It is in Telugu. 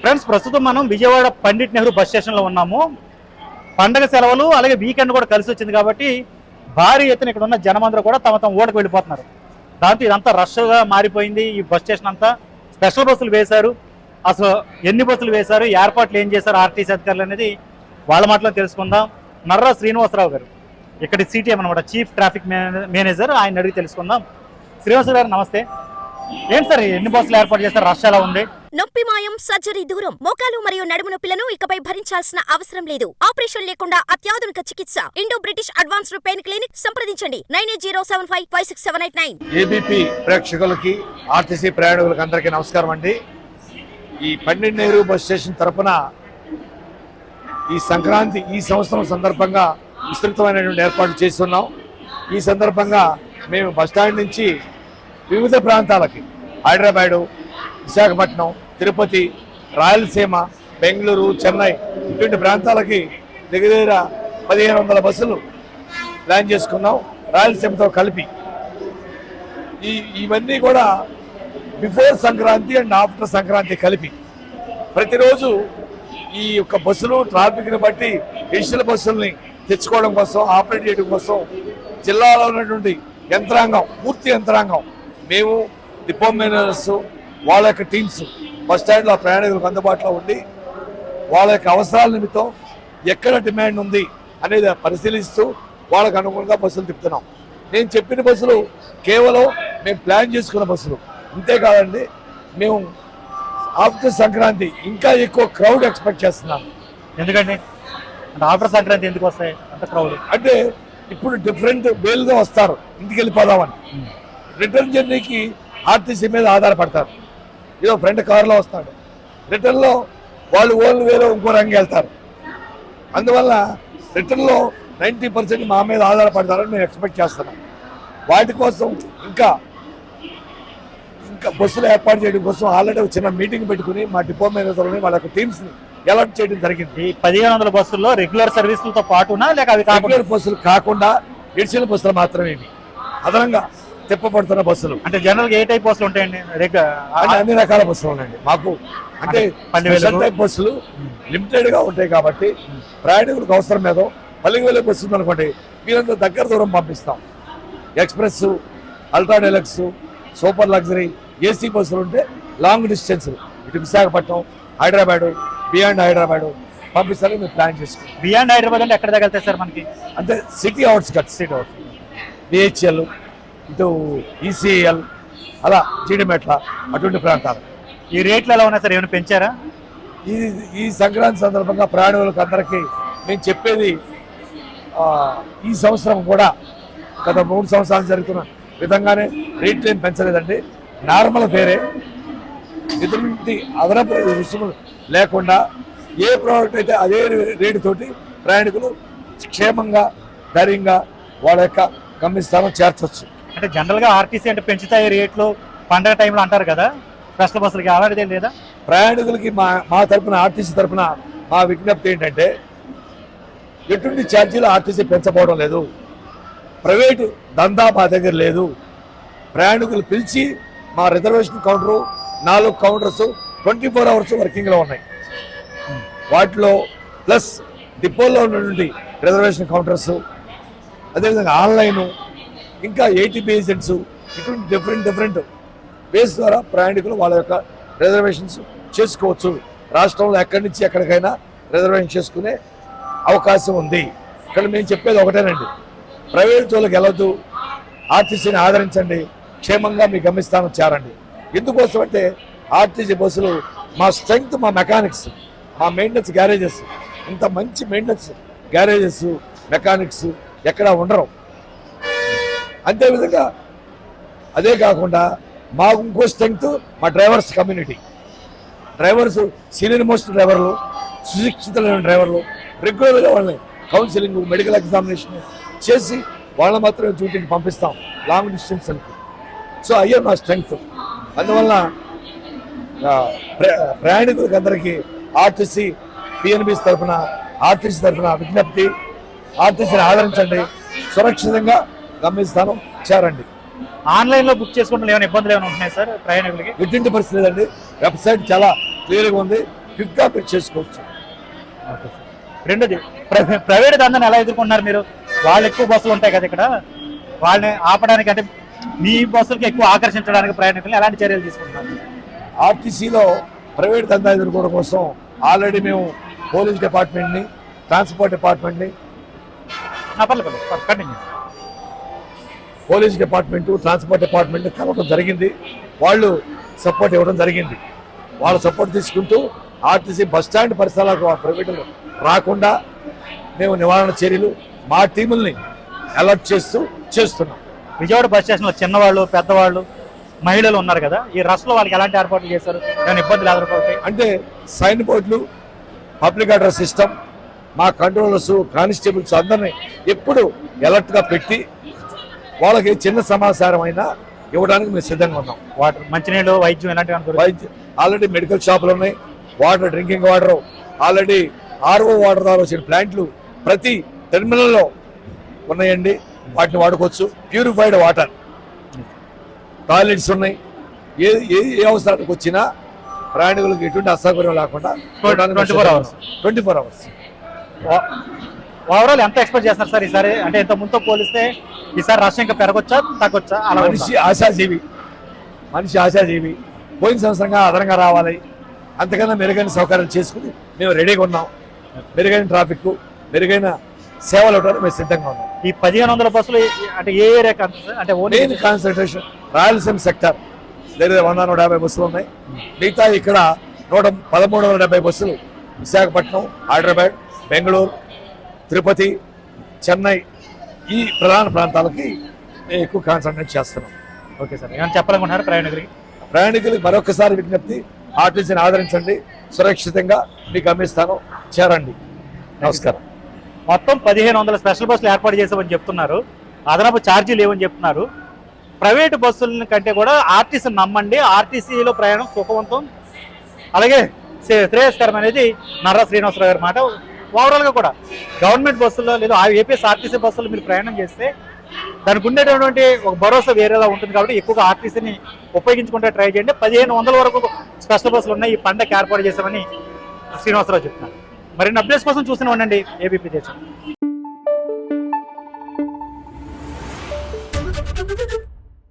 ఫ్రెండ్స్ ప్రస్తుతం మనం విజయవాడ పండిట్ నెహ్రూ బస్ స్టేషన్లో ఉన్నాము. పండగ సెలవులు అలాగే వీకెండ్ కూడా కలిసి వచ్చింది కాబట్టి భారీ ఎత్తున ఇక్కడ ఉన్న జనమందరూ కూడా తమ తమ ఓటకు వెళ్ళిపోతున్నారు. దాంతో ఇదంతా రష్గా మారిపోయింది ఈ బస్ స్టేషన్ అంతా. స్పెషల్ బస్సులు వేశారు. అసలు ఎన్ని బస్సులు వేశారు ఏర్పాట్లు ఏం చేశారు ఆర్టీసీ అధికారులు అనేది వాళ్ళ మాటలో తెలుసుకుందాం. నర్రా శ్రీనివాసరావు గారు ఇక్కడ సిటీఎం అనమాట చీఫ్ ట్రాఫిక్ మేనేజర్ ఆయన అడిగి తెలుసుకుందాం. శ్రీనివాసరావు గారు నమస్తే. ఏంటి సార్ ఎన్ని బస్సులు ఏర్పాటు చేస్తారు రష్ ఎలా ఉంది? నొప్పి మాయం సర్జరీ దూరం మోకాలు మరియు నడుము నొప్పులను ఇకపై భరించాల్సిన అవసరం లేదు. ఆపరేషన్ లేకుండా అత్యాధునిక చికిత్స. Indo British advanced pain clinic సంప్రదించండి. Nine eight zero seven five five six seven eight nine. ABP ప్రేక్షకులకి ఆర్టీసీ ప్రయాణికులకి అందరికీ నమస్కారం అండి. ఈ పన్నెండు నెహ్రూ బస్ స్టేషన్ తరపున ఈ సంక్రాంతి ఈ సంవత్సరం సందర్భంగా విస్తృతమైనటువంటి ఏర్పాట్లు చేస్తున్నాం. ఈ సందర్భంగా మేము బస్ స్టాండ్ నుంచి వివిధ ప్రాంతాలకి హైదరాబాదు విశాఖపట్నం తిరుపతి రాయలసీమ బెంగళూరు చెన్నై ఇటువంటి ప్రాంతాలకి దగ్గర దగ్గర పదిహేను వందల బస్సులు ప్లాన్ చేసుకున్నాం రాయలసీమతో కలిపి. ఈ ఇవన్నీ కూడా before Sankranti and after Sankranti కలిపి. ప్రతిరోజు ఈ యొక్క బస్సులు ట్రాఫిక్ని బట్టి డిజిటల్ బస్సుల్ని తెచ్చుకోవడం కోసం ఆపరేట్ చేయడం కోసం జిల్లాలో ఉన్నటువంటి యంత్రాంగం పూర్తి యంత్రాంగం. మేము డిపో మేనేజర్స్ వాళ్ళ యొక్క టీమ్స్ బస్ స్టాండ్లో ప్రయాణికులకు అందుబాటులో ఉండి వాళ్ళ యొక్క అవసరాల నిమిత్తం ఎక్కడ డిమాండ్ ఉంది అనేది పరిశీలిస్తూ వాళ్ళకు అనుగుణంగా బస్సులు తిప్పుతున్నాం. నేను చెప్పిన బస్సులు కేవలం మేము ప్లాన్ చేసుకున్న బస్సులు. అంతేకాదండి మేము ఆఫ్టర్ సంక్రాంతి ఇంకా ఎక్కువ క్రౌడ్ ఎక్స్పెక్ట్ చేస్తున్నాం. ఎందుకండి? అంటే ఆఫ్టర్ సంక్రాంతి ఎందుకు వస్తాయి? అంత క్రౌడ్. అంటే ఇప్పుడు డిఫరెంట్ వేలుగా వస్తారు. ఇంటికి వెళ్ళిపోదామని. రిటర్న్ జర్నీకి ఆర్టీసీ మీద ఆధారపడతారు. ఏదో ఫ్రెండ్ కారులో వస్తాడు. రిటర్న్లో వాళ్ళు ఓన్ వేలో ఇంకో రంగు వెళ్తారు. అందువల్ల రిటర్న్లో నైంటీ పర్సెంట్ మా మీద ఆధారపడతారని మేము ఎక్స్పెక్ట్ చేస్తున్నాం వాటి కోసం ఇంకా ఇంకా బస్సులు ఏర్పాటు చేయడం కోసం ఆల్రెడీ ఒక చిన్న మీటింగ్ పెట్టుకుని మా డిపో మేనేజర్ని వాళ్ళ యొక్క టీమ్స్ని అలర్ట్ చేయడం జరిగింది. ఈ పదిహేను వందల బస్సుల్లో రెగ్యులర్ సర్వీసులతో పాటునా లేక అవి రెగ్యులర్ బస్సులు కాకుండా ఎడిషనల్ బస్సులు మాత్రమే అదనంగా తిప్పబడుతున్న బస్సులు. అంటే జనరల్ ఏ టైప్ బస్సులు ఉంటాయండి? అన్ని రకాల బస్సులు ఉన్నాయండి. మాకు అంటే. స్పెషల్ టైప్ బస్సులు లిమిటెడ్గా ఉంటాయి కాబట్టి ప్రయాణికులకు అవసరం మీద పల్లెకి వెళ్ళే బస్సు ఉందనుకోండి మీరంతా దగ్గర దూరం పంపిస్తాం. Express ultra deluxe super luxury AC బస్సులు ఉంటే లాంగ్ డిస్టెన్స్ ఇటు విశాఖపట్నం హైదరాబాదు బియాండ్ హైదరాబాదు పంపిస్తారని మేము ప్లాన్ చేసుకున్నాం బియాండ్ హైదరాబాద్ అంటే ఎక్కడ తగిలితాయి సార్ మనకి? అంటే city outskirts. City out BHEL ఇటు ఈసీఎల్ అలా జీడిమెట్ల అటువంటి ప్రాంతాలు. ఈ రేట్లు ఎలా ఉన్నాయి సార్? ఏమైనా పెంచారా? ఈ ఈ సంక్రాంతి సందర్భంగా ప్రయాణికులకు అందరికీ నేను చెప్పేది ఈ సంవత్సరం కూడా గత మూడు సంవత్సరాలు జరుగుతున్న విధంగానే రేట్లు ఏం పెంచలేదండి. నార్మల్ ఫేరే ఎటువంటి అదనపు రుసుములు లేకుండా ఏ ప్రోడక్ట్ అయితే అదే రేటుతోటి ప్రయాణికులు క్షేమంగా ధైర్యంగా వాళ్ళ యొక్క గమ్యస్థానం చేర్చవచ్చు అంటే జనరల్గా ఆర్టీసీ అంటే పెంచుతాయి రేట్లు పండగ టైంలో అంటారు కదా? స్పెషల్ బస్సులకి అలాంటిది ఏం లేదా? ప్రయాణికులకి మా మా తరపున ఆర్టీసీ తరపున మా విజ్ఞప్తి ఏంటంటే ఎటువంటి ఛార్జీలు ఆర్టీసీ పెంచబోవడం లేదు. ప్రైవేటు దందా మా దగ్గర లేదు. ప్రయాణికులు పిలిచి మా రిజర్వేషన్ కౌంటరు నాలుగు కౌంటర్స్ ట్వంటీ ఫోర్ అవర్స్ వర్కింగ్లో ఉన్నాయి. వాటిలో ప్లస్ డిపోలో ఉన్నటువంటి రిజర్వేషన్ కౌంటర్స్ అదేవిధంగా ఆన్లైను ఇంకా ఎయిటీ పేషెంట్స్ ఇటువంటి డిఫరెంట్ డిఫరెంట్ బేస్ ద్వారా ప్రయాణికులు వాళ్ళ యొక్క రిజర్వేషన్స్ చేసుకోవచ్చు. రాష్ట్రంలో ఎక్కడి నుంచి ఎక్కడికైనా రిజర్వేషన్ చేసుకునే అవకాశం ఉంది. ఇక్కడ మేము చెప్పేది ఒకటేనండి. ప్రైవేట్ వాళ్ళకి వెళ్ళొద్దు. ఆర్టీసీని ఆదరించండి. క్షేమంగా మీ గమ్యస్థానం చేరండి. ఎందుకోసం అంటే ఆర్టీసీ బస్సులు మా స్ట్రెంగ్త్ మా మెకానిక్స్ మా మెయింటెనెన్స్ గ్యారేజెస్ ఇంత మంచి మెయింటెనెన్స్ గ్యారేజెస్ మెకానిక్స్ ఎక్కడా ఉండరు. అంతేవిధంగా అదే కాకుండా మాకు ఇంకో స్ట్రెంగ్త్ మా drivers community drivers senior most డ్రైవర్లు సుశిక్షితులైన డ్రైవర్లు రెగ్యులర్గా వాళ్ళని కౌన్సిలింగ్ మెడికల్ ఎగ్జామినేషన్ చేసి వాళ్ళని మాత్రమే డ్యూటీకి పంపిస్తాం. లాంగ్ డిస్టెన్స్కి సో అయ్యే మా స్ట్రెంగ్త్ అందువల్ల ప్రయాణికులకి ప్ర- అందరికీ ఆర్టీసీ పిఎన్బిస్ తరఫున ఆర్టీసీ తరఫున విజ్ఞప్తి ఆర్టీసీని ఆదరించండి. సురక్షితంగా గమ్యస్థానం చేరండి. ఆన్లైన్లో బుక్ చేసుకుంటే ఏమైనా ఇబ్బందులు ఏమైనా ఉంటున్నాయి సార్? ప్రయాణికులకి? ఎటువంటి పరిస్థితి లేదండి. వెబ్సైట్ చాలా క్లియర్గా ఉంది. క్విక్గా మీరు చేసుకోవచ్చు. రెండోది ప్ర- ప్రైవేట్ దందాన్ని ఎలా ఎదుర్కొన్నారు మీరు? వాళ్ళు ఎక్కువ బస్సులు ఉంటాయి కదా ఇక్కడ. వాళ్ళని ఆపడానికి అంటే మీ బస్సులకి ఎక్కువ ఆకర్షించడానికి ప్రయాణికులు ఎలాంటి చర్యలు తీసుకుంటున్నారు? ఆర్టీసీలో ప్రైవేట్ దందా ఎదుర్కోవడం కోసం ఆల్రెడీ మేము పోలీస్ డిపార్ట్మెంట్ని ట్రాన్స్పోర్ట్ డిపార్ట్మెంట్ని పర్లేదు పర్లేదు. Continue. Police department transport department కలవడం జరిగింది. వాళ్ళు సపోర్ట్ ఇవ్వడం జరిగింది. వాళ్ళ సపోర్ట్ తీసుకుంటూ ఆర్టీసీ బస్ స్టాండ్ పరిసరాలకు ప్రైవేటులు రాకుండా మేము నివారణ చర్యలు మా టీముల్ని అలర్ట్ చేస్తూ చేస్తున్నాం. విజయవాడ బస్ స్టేషన్లో చిన్నవాళ్ళు పెద్దవాళ్ళు మహిళలు ఉన్నారు కదా. ఈ రష్లో వాళ్ళకి ఎలాంటి ఏర్పాట్లు చేశారు? ఏమైనా ఇబ్బందులు ఎదుర్కొంటాయి అంటే సైన్ బోర్డులు పబ్లిక్ అడ్రస్ సిస్టమ్ మా కంట్రోలర్స్ కానిస్టేబుల్స్ అందరినీ ఎప్పుడు అలర్ట్గా పెట్టి వాళ్ళకి చిన్న సమాచారం అయినా ఇవ్వడానికి మేము సిద్ధంగా ఉన్నాం. వాటర్ మంచినీళ్ళు వైద్యం అనుకోరు వైద్య ఆల్రెడీ మెడికల్ షాపులు ఉన్నాయి. Water drinking water already RO water ద్వారా వచ్చిన ప్లాంట్లు ప్రతి టెర్మినల్లో ఉన్నాయండి. వాటిని వాడుకోవచ్చు. Purified water. టాయిలెట్స్ ఉన్నాయి. ఏ ఏ ఏ అవసరానికి వచ్చినా ప్రయాణికులకు ఎటువంటి అసౌకర్యం లేకుండా 24 hours. Twenty four hours. Overall ఎంత ఎక్స్పెక్ట్ చేస్తారు సార్ ఈసారి? అంటే ఇంత ముందుతో పోలిస్తే ఈసారి రష్ ఇంకా పెరగొచ్చా తగ్గొచ్చా? అలా మనిషి ఆశాజీవి. మనిషి ఆశాజీవి. పోయిన సంవత్సరంగా అదనంగా రావాలి. అంతకన్నా మెరుగైన సౌకర్యాలు చేసుకుని మేము రెడీగా ఉన్నాం. మెరుగైన ట్రాఫిక్ మెరుగైన సేవలు ఇవ్వడానికి మేము సిద్ధంగా ఉన్నాం. ఈ పదిహేను వందల బస్సులు అంటే ఏ ఏరియా అంటే only main concentration Rayalaseema sector దగ్గర వంద నూట యాభై బస్సులు ఉన్నాయి. మిగతా ఇక్కడ నూట పదమూడు వందల డెబ్బై బస్సులు విశాఖపట్నం హైదరాబాద్ బెంగళూరు తిరుపతి చెన్నై ఈ ప్రధాన ప్రాంతాలకి ఎక్కువ కాన్సన్ట్రేట్ చేస్తున్నాం. ఓకే సార్ ఏమైనా చెప్పాలనుకుంటున్నారు ప్రయాణికులకి ప్రయాణికులకు మరొకసారి విజ్ఞప్తి ఆర్టీసీని ఆదరించండి సురక్షితంగా మీకు అందిస్తాను చేరండి. నమస్కారం. మొత్తం పదిహేను వందల స్పెషల్ బస్సులు ఏర్పాటు చేసామని చెప్తున్నారు. అదనపు ఛార్జీలు లేవని చెప్తున్నారు. ప్రైవేట్ బస్సుల కంటే కూడా ఆర్టీసీ నమ్మండి. ఆర్టీసీలో ప్రయాణం సుఖవంతం. అలాగే శ్రే- శ్రేయస్కరం అనేది నర్రా శ్రీనివాసరావు గారి మాట. ఓవరాల్గా కూడా గవర్నమెంట్ బస్సుల్లో లేదా ఏపీఎస్ ఆర్టీసీ బస్సులు మీరు ప్రయాణం చేస్తే దానికి ఉండేటటువంటి ఒక భరోసా వేరేలా ఉంటుంది కాబట్టి ఎక్కువగా ఆర్టీసీని ఉపయోగించుకుంటే ట్రై చేయండి. పదిహేను వందల వరకు స్పెషల్ బస్సులు ఉన్నాయి. ఈ పండగకి ఏర్పాటు చేశామని శ్రీనివాసరావు చెప్తున్నారు. మరిన్ని అప్డేట్స్ కోసం చూస్తూనే ఉండండి. ఏబీపీ దేశం